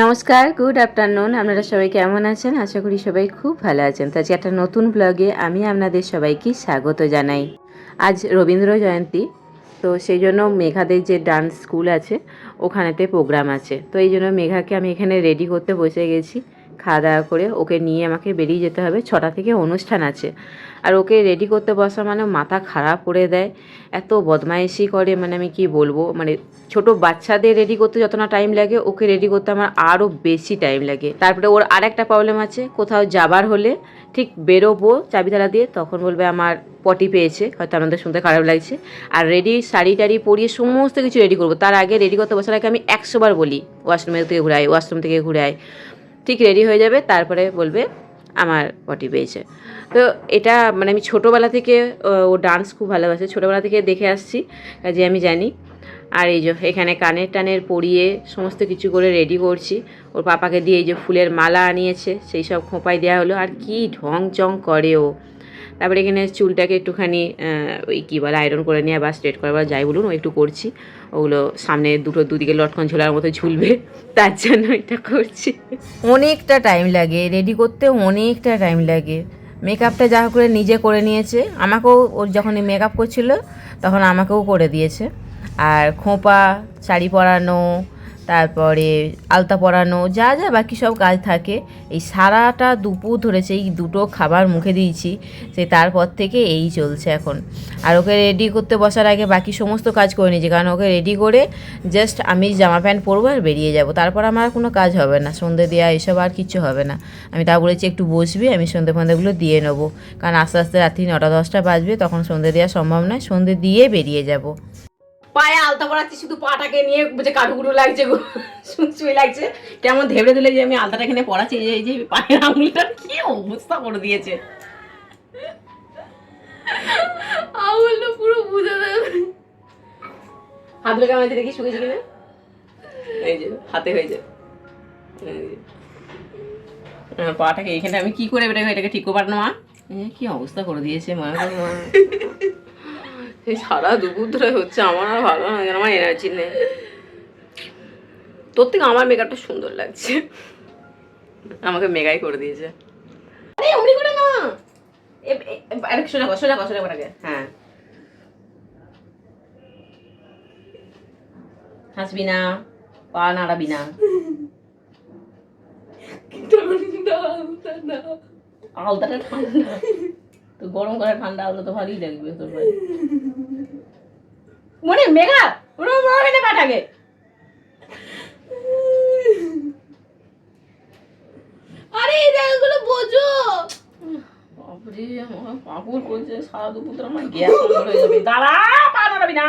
নমস্কার good afternoon আপনারা সবাই কেমন আছেন? আশা করি সবাই খুব ভালো আছেন। তো আজকে একটা নতুন ব্লগে আমি আপনাদের সবাইকে স্বাগত জানাই। আজ রবীন্দ্র জয়ন্তী, তো সেই জন্য মেঘাদের যে ডান্স স্কুল আছে, ওখানেতে প্রোগ্রাম আছে। তো এই জন্য মেঘাকে আমি এখানে রেডি করতে বসে গেছি। খাওয়া দাওয়া করে ওকে নিয়ে আমাকে বেরিয়ে যেতে হবে। ছটা থেকে অনুষ্ঠান আছে। আর ওকে রেডি করতে বসা মানে মাথা খারাপ করে দেয়। এত বদমাইশি করে মানে আমি কি বলব? মানে ছোট বাচ্চাদের রেডি করতে যত না টাইম লাগে, ওকে রেডি করতে আমার আরও বেশি টাইম লাগে। তারপরে ওর আর একটা প্রবলেম আছে, কোথাও যাবার হলে ঠিক বেরোবো চাবিতালা দিয়ে, তখন বলবে আমার পটি পেয়েছে, হয়তো আমাদের শুনতে খারাপ লাগছে। আর রেডি শাড়ি টাড়ি পরিয়ে সমস্ত কিছু রেডি করব। তার আগে রেডি করতে বসার আগে আমি একশোবার বলি ওয়াশরুমের থেকে ঘুরাই ওয়াশরুম থেকে ঘুরাই। ঠিক রেডি হয়ে যাবে, তারপরে বলবে আমার পটি পেয়েছে তো এটা মানে আমি ছোটোবেলা থেকে, ও ডান্স খুব ভালোবাসে। ছোটোবেলা থেকে দেখে আসছি কাজে আমি জানি। আর এই যে এখানে কানের টানের পরিয়ে সমস্ত কিছু করে রেডি করছি। ওর পাপাকে দিয়ে এই যে ফুলের মালা আনিয়েছে, সেই সব খোঁপায় দেওয়া হলো। আর কি ঢং চং করে ও। তারপরে এখানে চুলটাকে একটুখানি ওই কী বলে আয়রন করে নিয়ে বা স্ট্রেট করে বা যাই বলুন, ও একটু করছি। ওগুলো সামনে দুটো দুদিকে লটকন ঝোলার মতো ঝুলবে, তার জন্য এটা করছি। অনেকটা টাইম লাগে রেডি করতে অনেকটা টাইম লাগে। মেকআপটা যা করে নিজে করে নিয়েছে, আমাকেও ওর যখন মেকআপ করছিল, তখন আমাকেও করে দিয়েছে। আর খোঁপা, শাড়ি পরানো তারপরে আলতা পরানো, যা যা বাকি সব কাজ থাকে, এই সারাটা দুপুর ধরেছে এই দুটো খাবার মুখে দিয়েছি, সে তারপর থেকে এই চলছে এখন। আর ওকে রেডি করতে বসার আগে বাকি সমস্ত কাজ করে নিয়েছি, কারণ ওকে রেডি করে জাস্ট আমি জামা প্যান্ট পরবো আর বেরিয়ে যাব। তারপর আমার কোনো কাজ হবে না, সন্ধে দেওয়া এসব আর কিছু হবে না। আমি তা বলেছি, একটু বসবি, আমি সন্ধে ফন্ধেগুলো দিয়ে নেব। কারণ আস্তে আস্তে রাত্রি নটা দশটা বাজবে, তখন সন্ধে দেওয়া সম্ভব নয়, সন্ধে দিয়ে বেরিয়ে যাব। পায়ে আলতা পড়াচ্ছি শুধু পাটাকে নিয়ে যে কাঠুকুটু লাগছে সুই লাগছে। কেমন ধেবড়ে দিলে যে আমি আলতাটা এখানে পড়াচ্ছি এই যে- পায়ের আঙুলটা কি অবস্থা করে দিয়েছে। আঙুলটা পুরো বুঝে দেবে। হাত লেগে দেখি কিনা এই যে হাতে হয়েছে এই যে। আমার পাটাকে এখানে আমি কি করে এটাকে ঠিক করবার না? মা কি অবস্থা করে দিয়েছে মা এই সারা দুপুর ধরে হচ্ছে আমার আর ভালো লাগে আমার এনার্জি নেই। তোর থেকে আমার মেকআপটা সুন্দর লাগছে। আমাকে মেগাই করে দিয়েছে। আরে অমনি করে না। আরে সোজা কর সোজা কর সোজা কর হ্যাঁ। হাসবি না পা নাড়াবি না। আলতাটা ঠান্ডা। তো গরম করে ঠান্ডা আলতা তো ভালোই লাগবে তোর ভাই মনে, মেঘা ওরা না পাঠাগে। আরে, এই জায়গাগুলো বোঝো। দাঁড়া না।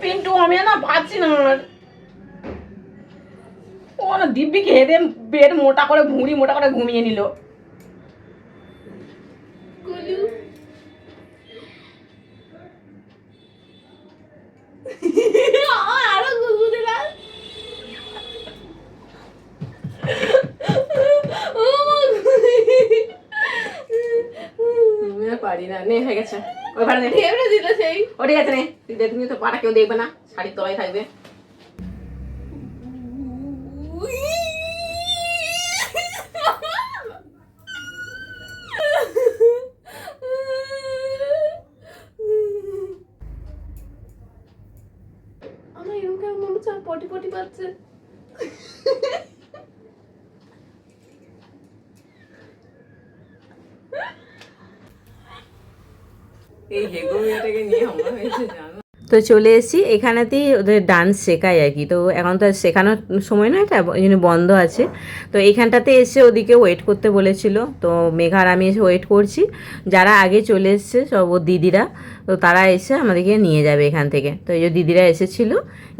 পিন্টু না না দিব্যিকে হেদে বেড মোটা করে, ভুঁড়ি মোটা করে ঘুমিয়ে নিল গুলু আমার আরও গুলগুলি লাল ও মা গুলি। আমি আর পারি না হয়ে গেছে। ওই ভাড়া নে ফেবড়ে দিল সেই। ও ঠিক আছে নে। তুই দেখ তুমি তো পাটা কেউ দেখবে না। শাড়ির তলায় থাকবে। আমার এরকম মনে হচ্ছে পটি পটি পাচ্ছে এই নিয়ে হয়েছে জানো। তো চলে এসেছি, এখানেতেই ওদের ডান্স শেখায় আর কি। তো এখন তো শেখানোর সময় নয়, এটা ওই বন্ধ আছে। তো এইখানটাতে এসে ওদিকে ওয়েট করতে বলেছিল। তো মেঘার আমি এসে ওয়েট করছি। যারা আগে চলে এসছে, সব ওর দিদিরা, তো তারা এসে আমাদেরকে নিয়ে যাবে এখান থেকে। তো এই যে দিদিরা এসেছিল,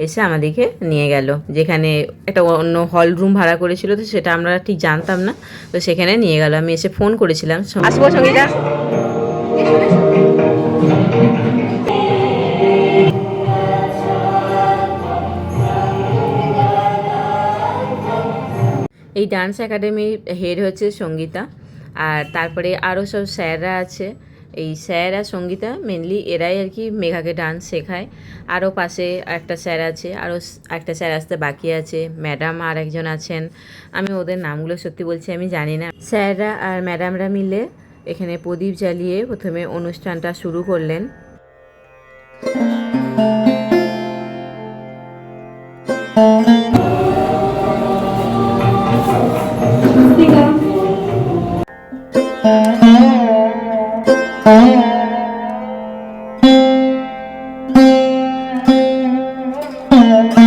এসে আমাদেরকে নিয়ে গেল। যেখানে একটা অন্য হল রুম ভাড়া করেছিল, তো সেটা আমরা ঠিক জানতাম না। তো সেখানে নিয়ে গেল। আমি এসে ফোন করেছিলাম। আসব সঙ্গীতা। এই ডান্স একাডেমির হেড হচ্ছে সঙ্গীতা। আর তারপরে আরও সব স্যাররা আছে। এই স্যার আর সঙ্গীতা মেনলি এরাই আর কি মেঘাকে ডান্স শেখায়। আরও পাশে একটা স্যার আছে আরও একটা স্যার আসতে বাকি আছে। ম্যাডাম আর একজন আছেন। আমি ওদের নামগুলো সত্যি বলছি, আমি জানি না। স্যাররা আর ম্যাডামরা মিলে এখানে প্রদীপ জ্বালিয়ে প্রথমে অনুষ্ঠানটা শুরু করলেন। কি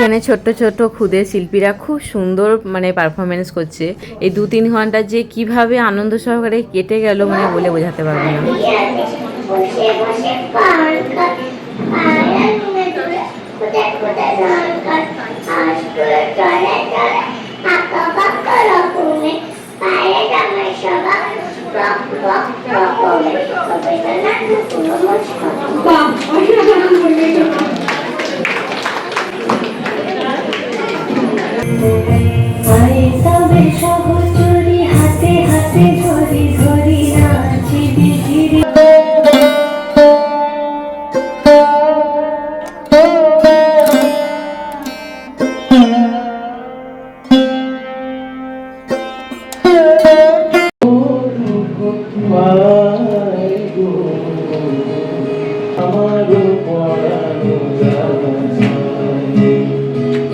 এখানে ছোট্ট ছোট্ট ক্ষুদে শিল্পীরা খুব সুন্দর মানে পারফরমেন্স করছে। এই দু তিন ঘণ্টা যে কীভাবে আনন্দ সহকারে কেটে গেল মানে বলে বোঝাতে পারব না।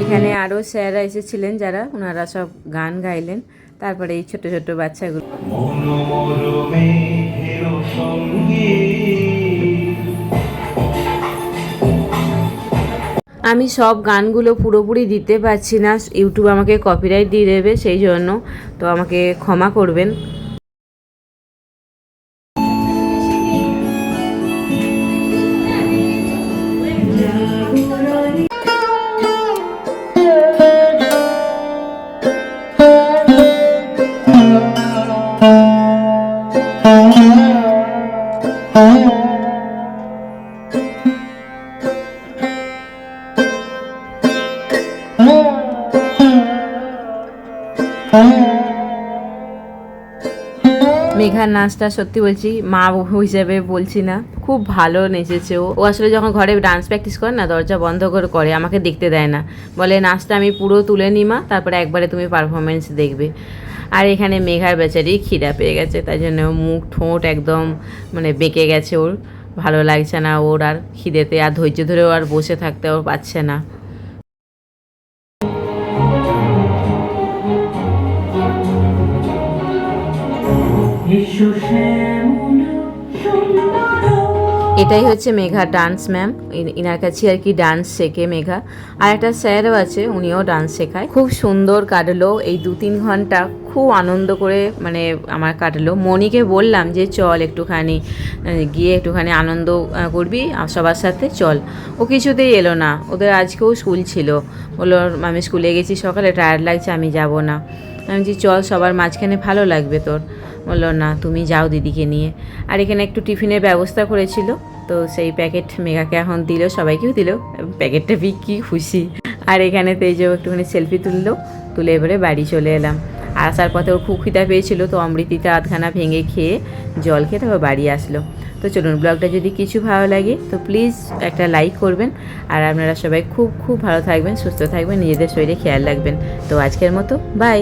এখানে আরও স্যাররা এসেছিলেন যারা ওনারা সব গান গাইলেন। তারপরে এই ছোট ছোট বাচ্চাগুলো। আমি সব গানগুলো পুরোপুরি দিতে পারছি না। ইউটিউব আমাকে কপিরাইট দিয়ে দেবে, সেই জন্য তো আমাকে ক্ষমা করবেন। মেঘার নাচটা সত্যি বলছি, মা হিসেবে বলছি না, খুব ভালো নেচেছে ও। ও আসলে যখন ঘরে ডান্স প্র্যাকটিস করে না, দরজা বন্ধ করে করে, আমাকে দেখতে দেয় না। বলে, নাচটা আমি পুরো তুলে নিই মা, তারপরে একবারে তুমি পারফরমেন্স দেখবে। আর এখানে মেঘার বেচারি খিদা পেয়ে গেছে, তাই জন্য মুখ ঠোঁট একদম মানে বেঁকে গেছে ওর। ভালো লাগছে না ওর আর খিদেতে, আর ধৈর্য ধরেও আর বসে থাকতে ওর পাচ্ছে না। সুন্দর এটাই হচ্ছে মেঘা ডান্স ম্যাম এনার কাছে আর কি ডান্স শেখে মেঘা। আর একটা স্যারও আছে, উনিও ডান্স শেখায়। খুব সুন্দর কাটলো, এই দু তিন ঘণ্টা খুব আনন্দ করে মানে আমার কাটলো। মনিকে বললাম যে, চল একটুখানি গিয়ে একটুখানি আনন্দ করবি সবার সাথে চল। ও কিছুতেই এলো না। ওদের আজকেও স্কুল ছিল। বলল, আমি স্কুলে গেছি সকালে টায়ার্ড লাগছে, আমি যাব না। আমি বলছি, চল, সবার মাঝখানে ভালো লাগবে তোর। বলল, না, তুমি যাও দিদিকে নিয়ে। আর এখানে একটু টিফিনের ব্যবস্থা করেছিল, তো সেই প্যাকেট মেঘাকে এখন দিল, সবাইকেও দিল প্যাকেটটা বিক্রি খুশি। আর এখানে তেজও একটুখানি সেলফি তুললো, তুলে এবারে বাড়ি চলে এলাম। আর আসার পথে ওর খুব খিদা পেয়েছিল, তো অমৃতিটা আধখানা ভেঙে খেয়ে জল খেয়ে তারপর বাড়ি আসলো। তো চলুন, ব্লগটা যদি কিছু ভালো লাগে, তো প্লিজ একটা লাইক করবেন। আর আপনারা সবাই খুব খুব ভালো থাকবেন, সুস্থ থাকবেন, নিজেদের শরীরে খেয়াল রাখবেন। তো আজকের মতো, বাই।